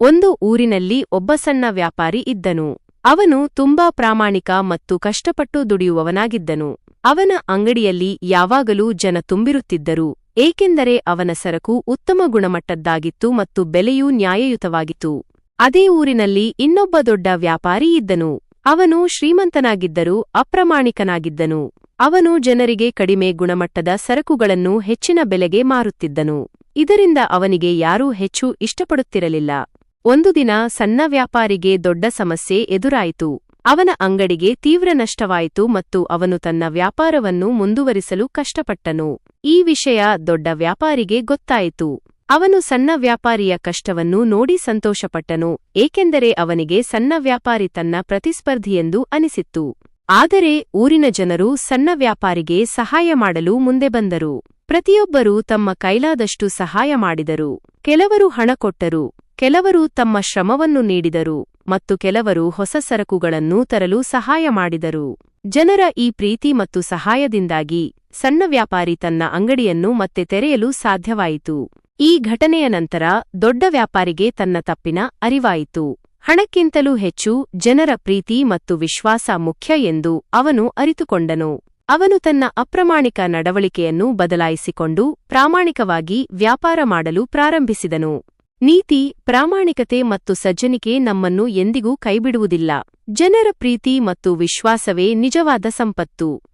ಒಂದು ಊರಿನಲ್ಲಿ ಒಬ್ಬ ಸಣ್ಣ ವ್ಯಾಪಾರಿ ಇದ್ದನು. ಅವನು ತುಂಬಾ ಪ್ರಾಮಾಣಿಕ ಮತ್ತು ಕಷ್ಟಪಟ್ಟು ದುಡಿಯುವವನಾಗಿದ್ದನು. ಅವನ ಅಂಗಡಿಯಲ್ಲಿ ಯಾವಾಗಲೂ ಜನ ತುಂಬಿರುತ್ತಿದ್ದರು. ಏಕೆಂದರೆ ಅವನ ಸರಕು ಉತ್ತಮ ಗುಣಮಟ್ಟದ್ದಾಗಿತ್ತು ಮತ್ತು ಬೆಲೆಯೂ ನ್ಯಾಯಯುತವಾಗಿತ್ತು. ಅದೇ ಊರಿನಲ್ಲಿ ಇನ್ನೊಬ್ಬ ದೊಡ್ಡ ವ್ಯಾಪಾರಿ ಇದ್ದನು. ಅವನು ಶ್ರೀಮಂತನಾಗಿದ್ದರೂ ಅಪ್ರಮಾಣಿಕನಾಗಿದ್ದನು. ಅವನು ಜನರಿಗೆ ಕಡಿಮೆ ಗುಣಮಟ್ಟದ ಸರಕುಗಳನ್ನು ಹೆಚ್ಚಿನ ಬೆಲೆಗೆ ಮಾರುತ್ತಿದ್ದನು. ಇದರಿಂದ ಅವನಿಗೆ ಯಾರೂ ಹೆಚ್ಚು ಇಷ್ಟಪಡುತ್ತಿರಲಿಲ್ಲ. ಒಂದು ದಿನ ಸಣ್ಣ ವ್ಯಾಪಾರಿಗೆ ದೊಡ್ಡ ಸಮಸ್ಯೆ ಎದುರಾಯಿತು. ಅವನ ಅಂಗಡಿಗೆ ತೀವ್ರ ನಷ್ಟವಾಯಿತು ಮತ್ತು ಅವನು ತನ್ನ ವ್ಯಾಪಾರವನ್ನು ಮುಂದುವರಿಸಲು ಕಷ್ಟಪಟ್ಟನು. ಈ ವಿಷಯ ದೊಡ್ಡ ವ್ಯಾಪಾರಿಗೆ ಗೊತ್ತಾಯಿತು. ಅವನು ಸಣ್ಣ ವ್ಯಾಪಾರಿಯ ಕಷ್ಟವನ್ನು ನೋಡಿ ಸಂತೋಷಪಟ್ಟನು, ಏಕೆಂದರೆ ಅವನಿಗೆ ಸಣ್ಣ ವ್ಯಾಪಾರಿ ತನ್ನ ಪ್ರತಿಸ್ಪರ್ಧಿಯೆಂದು ಅನಿಸಿತ್ತು. ಆದರೆ ಊರಿನ ಜನರು ಸಣ್ಣ ವ್ಯಾಪಾರಿಗೆ ಸಹಾಯ ಮಾಡಲು ಮುಂದೆ ಬಂದರು. ಪ್ರತಿಯೊಬ್ಬರೂ ತಮ್ಮ ಕೈಲಾದಷ್ಟು ಸಹಾಯ ಮಾಡಿದರು. ಕೆಲವರು ಹಣ ಕೊಟ್ಟರು, ಕೆಲವರು ತಮ್ಮ ಶ್ರಮವನ್ನು ನೀಡಿದರು ಮತ್ತು ಕೆಲವರು ಹೊಸ ಸರಕುಗಳನ್ನು ತರಲು ಸಹಾಯ ಮಾಡಿದರು. ಜನರ ಈ ಪ್ರೀತಿ ಮತ್ತು ಸಹಾಯದಿಂದಾಗಿ ಸಣ್ಣ ವ್ಯಾಪಾರಿ ತನ್ನ ಅಂಗಡಿಯನ್ನು ಮತ್ತೆ ತೆರೆಯಲು ಸಾಧ್ಯವಾಯಿತು. ಈ ಘಟನೆಯ ನಂತರ ದೊಡ್ಡ ವ್ಯಾಪಾರಿಗೆ ತನ್ನ ತಪ್ಪಿನ ಅರಿವಾಯಿತು. ಹಣಕ್ಕಿಂತಲೂ ಹೆಚ್ಚು ಜನರ ಪ್ರೀತಿ ಮತ್ತು ವಿಶ್ವಾಸ ಮುಖ್ಯ ಎಂದು ಅವನು ಅರಿತುಕೊಂಡನು. ಅವನು ತನ್ನ ಅಪ್ರಮಾಣಿಕ ನಡವಳಿಕೆಯನ್ನು ಬದಲಾಯಿಸಿಕೊಂಡು ಪ್ರಾಮಾಣಿಕವಾಗಿ ವ್ಯಾಪಾರ ಮಾಡಲು ಪ್ರಾರಂಭಿಸಿದನು. ನೀತಿ, ಪ್ರಾಮಾಣಿಕತೆ ಮತ್ತು ಸಜ್ಜನಿಕೆ ನಮ್ಮನ್ನು ಎಂದಿಗೂ ಕೈಬಿಡುವುದಿಲ್ಲ. ಜನರ ಪ್ರೀತಿ ಮತ್ತು ವಿಶ್ವಾಸವೇ ನಿಜವಾದ ಸಂಪತ್ತು.